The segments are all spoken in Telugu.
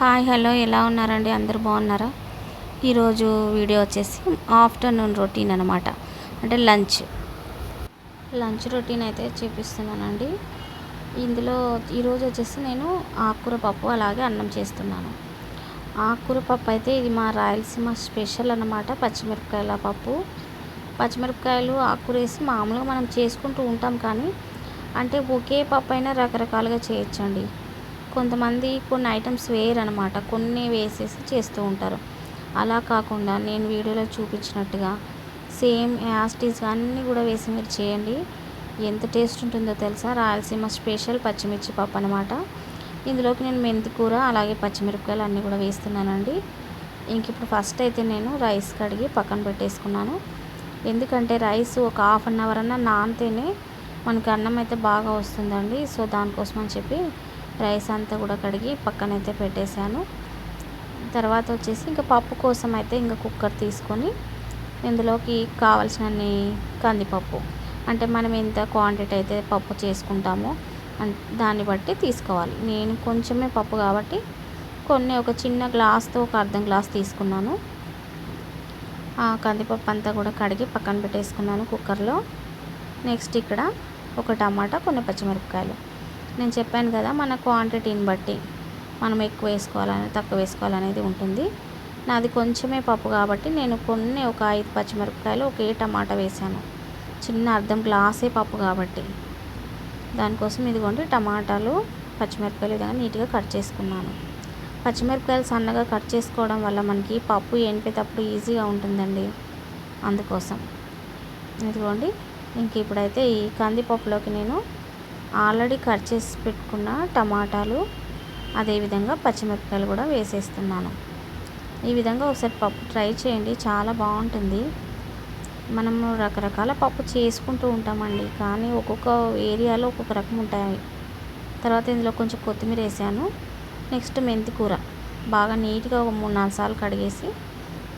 హాయ్ హలో ఎలా ఉన్నారండి? అందరూ బాగున్నారా? ఈరోజు వీడియో వచ్చేసి ఆఫ్టర్నూన్ రొటీన్ అనమాట అంటే లంచ్. లంచ్ రొటీన్ అయితే చూపిస్తున్నానండి. ఇందులో ఈరోజు వచ్చేసి నేను ఆకుకూర పప్పు అలాగే అన్నం చేస్తున్నాను. ఆకుకూర పప్పు అయితే ఇది మా రాయలసీమ స్పెషల్ అనమాట పచ్చిమిరపకాయల పప్పు. పచ్చిమిరపకాయలు ఆకుకూర వేసి మామూలుగా మనం చేసుకుంటూ ఉంటాం కానీ అంటే ఒకే పప్పు అయినా రకరకాలుగా చేయొచ్చండి. కొంతమంది కొన్ని ఐటమ్స్ వేయరనమాట. కొన్ని వేసేసి చేస్తూ ఉంటారు. అలా కాకుండా నేను వీడియోలో చూపించినట్టుగా సేమ్ యాస్టీస్ అన్నీ కూడా వేసి మీరు చేయండి. ఎంత టేస్ట్ ఉంటుందో తెలుసా? రాయలసీమ స్పెషల్ పచ్చిమిర్చి పప్పు అనమాట ఇందులోకి నేను మెంతి కూర అలాగే పచ్చిమిరపకాయలు అన్నీ కూడా వేస్తున్నానండి. ఇంక ఇప్పుడు ఫస్ట్ అయితే నేను రైస్ కడిగి పక్కన పెట్టేసుకున్నాను. ఎందుకంటే రైస్ ఒక హాఫ్ అన్ అవర్ అన్న నానితేనే మనకి అన్నం అయితే బాగా వస్తుందండి. సో దానికోసం అని చెప్పి రైస్ అంతా కూడా కడిగి పక్కనైతే పెట్టేశాను. తర్వాత వచ్చేసి ఇంకా పప్పు కోసం అయితే ఇంకా కుక్కర్ తీసుకొని ఇందులోకి కావలసినన్ని కందిపప్పు అంటే మనం ఎంత క్వాంటిటీ అయితే పప్పు చేసుకుంటామో దాన్ని బట్టి తీసుకోవాలి. నేను కొంచెమే పప్పు కాబట్టి కొన్ని ఒక చిన్న గ్లాస్తో ఒక అర్ధం గ్లాస్ తీసుకున్నాను. ఆ కందిపప్పు అంతా కూడా కడిగి పక్కన పెట్టేసుకున్నాను కుక్కర్లో. నెక్స్ట్ ఇక్కడ ఒక టమాటా కొన్ని పచ్చిమిరపకాయలు. నేను చెప్పాను కదా మన క్వాంటిటీని బట్టి మనం ఎక్కువ వేసుకోవాలని తక్కువ వేసుకోవాలనేది ఉంటుంది. నాది కొంచెమే పప్పు కాబట్టి నేను కొన్ని ఒక ఐదు పచ్చిమిరపకాయలు ఒకే టమాటా వేసాను. చిన్న అర్థం గ్లాసే పప్పు కాబట్టి. దానికోసం ఇదిగోండి టమాటాలు పచ్చిమిరపకాయలు విధంగా నీట్గా కట్ చేసుకున్నాను. పచ్చిమిరపకాయలు సన్నగా కట్ చేసుకోవడం వల్ల మనకి పప్పు ఎండిపోయేటప్పుడు ఈజీగా ఉంటుందండి. అందుకోసం. ఇదిగోండి ఇంక ఇప్పుడైతే ఈ కందిపప్పులోకి నేను ఆల్రెడీ కట్ చేసి పెట్టుకున్న టమాటాలు అదేవిధంగా పచ్చిమిరపకాయలు కూడా వేసేస్తున్నాను. ఈ విధంగా ఒకసారి పప్పు ట్రై చేయండి చాలా బాగుంటుంది. మనము రకరకాల పప్పు చేసుకుంటూ ఉంటామండి కానీ ఒక్కొక్క ఏరియాలో ఒక్కొక్క రకం ఉంటాయి. తర్వాత ఇందులో కొంచెం కొత్తిమీర వేసాను నెక్స్ట్ మెంతి కూర బాగా నీట్గా ఒక మూడు నాలుగు సార్లు కడిగేసి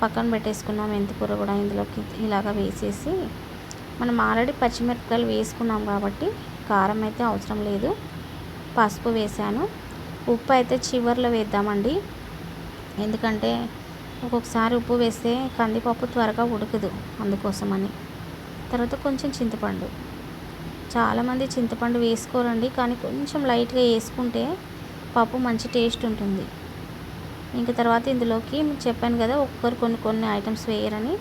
పక్కన పెట్టేసుకున్న మెంతి కూర కూడా ఇందులోకి ఇలాగ వేసేసి మనం ఆల్రెడీ పచ్చిమిరపకాయలు వేసుకున్నాం కాబట్టి కారం అయితే అవసరం లేదు. పసుపు వేసాను ఉప్పు అయితే చివర్లో వేద్దామండి. ఎందుకంటే ఒక్కొక్కసారి ఉప్పు వేస్తే కందిపప్పు త్వరగా ఉడకదు అందుకోసమని. తర్వాత కొంచెం చింతపండు. చాలామంది చింతపండు వేసుకోరండి కానీ కొంచెం లైట్గా వేసుకుంటే పప్పు మంచి టేస్ట్ ఉంటుంది. ఇంకా తర్వాత ఇందులోకి చెప్పాను కదా ఒక్కొక్కరు కొన్ని కొన్ని ఐటమ్స్ వేయరని.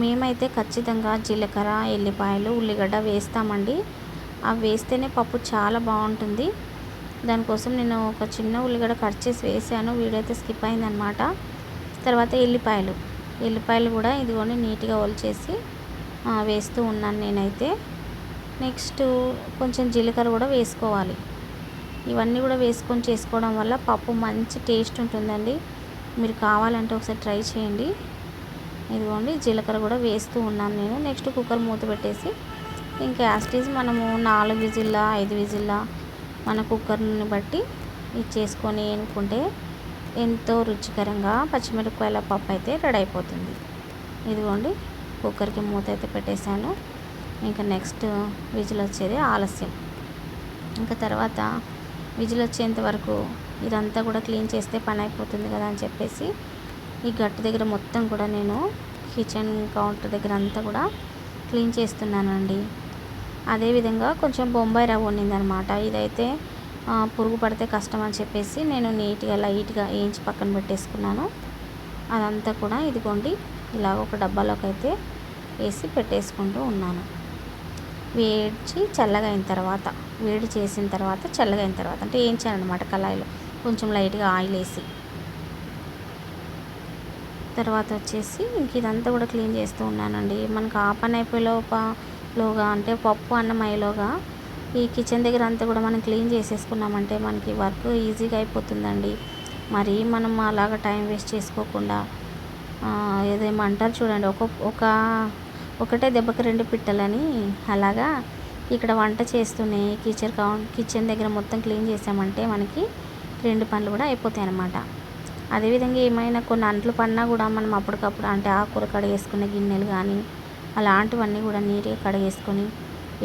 మేమైతే ఖచ్చితంగా జీలకర్ర ఎల్లిపాయలు ఉల్లిగడ్డ వేస్తామండి. అవి వేస్తేనే పప్పు చాలా బాగుంటుంది. దానికోసం నేను ఒక చిన్న ఉల్లిగడ్డ కట్ చేసి వేసాను. వీడియో అయితే స్కిప్ అయిందనమాట తర్వాత ఎల్లిపాయలు. ఎల్లిపాయలు కూడా ఇదిగోండి నీట్గా ఒలిచేసి వేస్తూ ఉన్నాను నేనైతే. నెక్స్ట్ కొంచెం జీలకర్ర కూడా వేసుకోవాలి. ఇవన్నీ కూడా వేసుకొని చేసుకోవడం వల్ల పప్పు మంచి టేస్ట్ ఉంటుందండి. మీరు కావాలంటే ఒకసారి ట్రై చేయండి. ఇదిగోండి జీలకర్ర కూడా వేస్తూ ఉన్నాను నేను. నెక్స్ట్ కుక్కర్ మూత పెట్టేసి ఇంకా యాస్టీస్ మనము నాలుగు విజిల్లా ఐదు విజిల్లా మన కుక్కర్ని బట్టి ఇది చేసుకొని అనుకుంటే ఎంతో రుచికరంగా పచ్చిమిరపకాయల పప్పు అయితే రెడీ అయిపోతుంది. ఇదిగోండి కుక్కర్కి మూత అయితే పెట్టేశాను. ఇంకా నెక్స్ట్ విజిల్ వచ్చేది ఆలస్యం. ఇంకా తర్వాత విజిల్ వచ్చేంత వరకు ఇదంతా కూడా క్లీన్ చేస్తే పని అయిపోతుంది కదా అని చెప్పేసి ఈ గట్టు దగ్గర మొత్తం కూడా నేను కిచెన్ కౌంటర్ దగ్గర అంతా కూడా క్లీన్ చేస్తున్నానండి. అదేవిధంగా కొంచెం బొంబాయి రవ్వ ఉండిందనమాట ఇదైతే పురుగు పడితే కష్టం అని చెప్పేసి నేను నీట్గా లైట్గా వేయించి పక్కన పెట్టేసుకున్నాను. అదంతా కూడా ఇదిగోండి ఇలా ఒక డబ్బాలోకి అయితే వేసి పెట్టేసుకుంటూ ఉన్నాను. వేడిచి చల్లగా అయిన తర్వాత వేడి చేసిన తర్వాత చల్లగా అయిన తర్వాత అంటే వేయించానమాట కళాయిలో కొంచెం లైట్గా ఆయిల్ వేసి. తర్వాత వచ్చేసి ఇంక ఇదంతా కూడా క్లీన్ చేస్తూ ఉన్నానండి. మనకు ఆ పని లోగా అంటే పప్పు అన్నం అయ్యేలోగా ఈ కిచెన్ దగ్గర అంతా కూడా మనం క్లీన్ చేసేసుకున్నామంటే మనకి వర్క్ ఈజీగా అయిపోతుందండి. మరి మనం అలాగ టైం వేస్ట్ చేసుకోకుండా ఏదేమంటారు చూడండి ఒక ఒక ఒకటే దెబ్బకి రెండు పిట్టలని అలాగా ఇక్కడ వంట చేస్తూనే కిచెన్ కౌ కిచెన్ దగ్గర మొత్తం క్లీన్ చేసామంటే మనకి రెండు పనులు కూడా అయిపోతాయి అన్నమాట. అదేవిధంగా ఏమైనా కొన్ని అంట్లు పడినా కూడా మనం అప్పటికప్పుడు అంటే ఆకుకూర కడిగేసుకునే గిన్నెలు కానీ అలాంటివన్నీ కూడా నీట్గా కడిగేసుకొని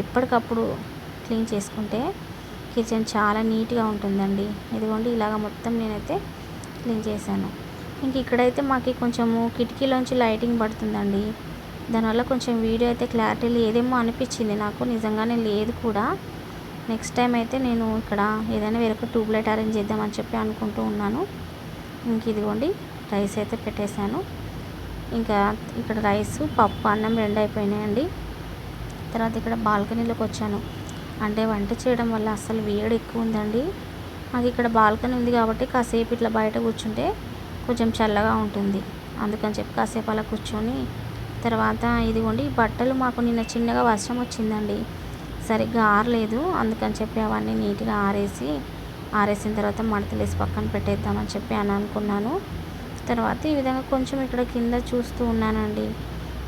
ఎప్పటికప్పుడు క్లీన్ చేసుకుంటే కిచెన్ చాలా నీట్గా ఉంటుందండి. ఇదిగోండి ఇలాగ మొత్తం నేనైతే క్లీన్ చేశాను. ఇంక ఇక్కడైతే మాకు కొంచెము కిటికీలోంచి లైటింగ్ పడుతుందండి. దానివల్ల కొంచెం వీడియో అయితే క్లారిటీ లేదేమో అనిపించింది నాకు. నిజంగానే లేదు కూడా. నెక్స్ట్ టైం అయితే నేను ఇక్కడ ఏదైనా వేరొక ట్యూబ్లైట్ అరేంజ్ చేద్దామని చెప్పి అనుకుంటూ ఉన్నాను. ఇంక ఇదిగోండి రైస్ అయితే పెట్టేశాను. ఇంకా ఇక్కడ రైస్ పప్పు అన్నం రెండు అయిపోయినాయండి. తర్వాత ఇక్కడ బాల్కనీలోకి వచ్చాను. అంటే వంట చేయడం వల్ల అసలు వేడి ఎక్కువ ఉందండి. మాకు ఇక్కడ బాల్కనీ ఉంది కాబట్టి కాసేపు ఇట్లా బయట కూర్చుంటే కొంచెం చల్లగా ఉంటుంది. అందుకని చెప్పి కాసేపు అలా కూర్చొని తర్వాత ఇదిగోండి బట్టలు మాకు నిన్న చిన్నగా వర్షం వచ్చిందండి. సరిగ్గా ఆరలేదు. అందుకని చెప్పి అవన్నీ నీట్గా ఆరేసి ఆరేసిన తర్వాత మడతలేసి పక్కన పెట్టేద్దామని చెప్పి అని అనుకున్నాను. తర్వాత ఈ విధంగా కొంచెం ఇక్కడ కింద చూస్తూ ఉన్నానండి.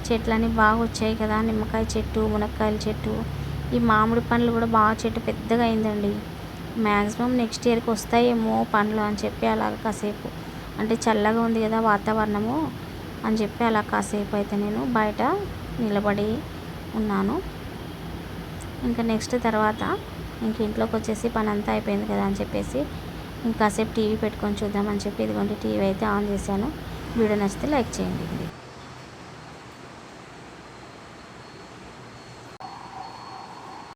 చెట్లన్నీ బాగా వచ్చాయి కదా నిమ్మకాయ చెట్టు మునక్కాయల చెట్టు. ఈ మామిడి పండ్లు కూడా బాగా చెట్టు పెద్దగా అయిందండి. మ్యాక్సిమం నెక్స్ట్ ఇయర్కి వస్తాయేమో పండ్లు అని చెప్పి అలాగ కాసేపు. అంటే చల్లగా ఉంది కదా వాతావరణము అని చెప్పి అలా కాసేపు అయితే నేను బయట నిలబడి ఉన్నాను. ఇంకా నెక్స్ట్ తర్వాత ఇంక ఇంట్లోకి వచ్చేసి పని అంతా అయిపోయింది కదా అని చెప్పేసి ఇంకాసేపు టీవీ పెట్టుకొని చూద్దామని చెప్పి ఇదిగోండి టీవీ అయితే ఆన్ చేశాను. వీడియో నచ్చితే లైక్ చేయండి.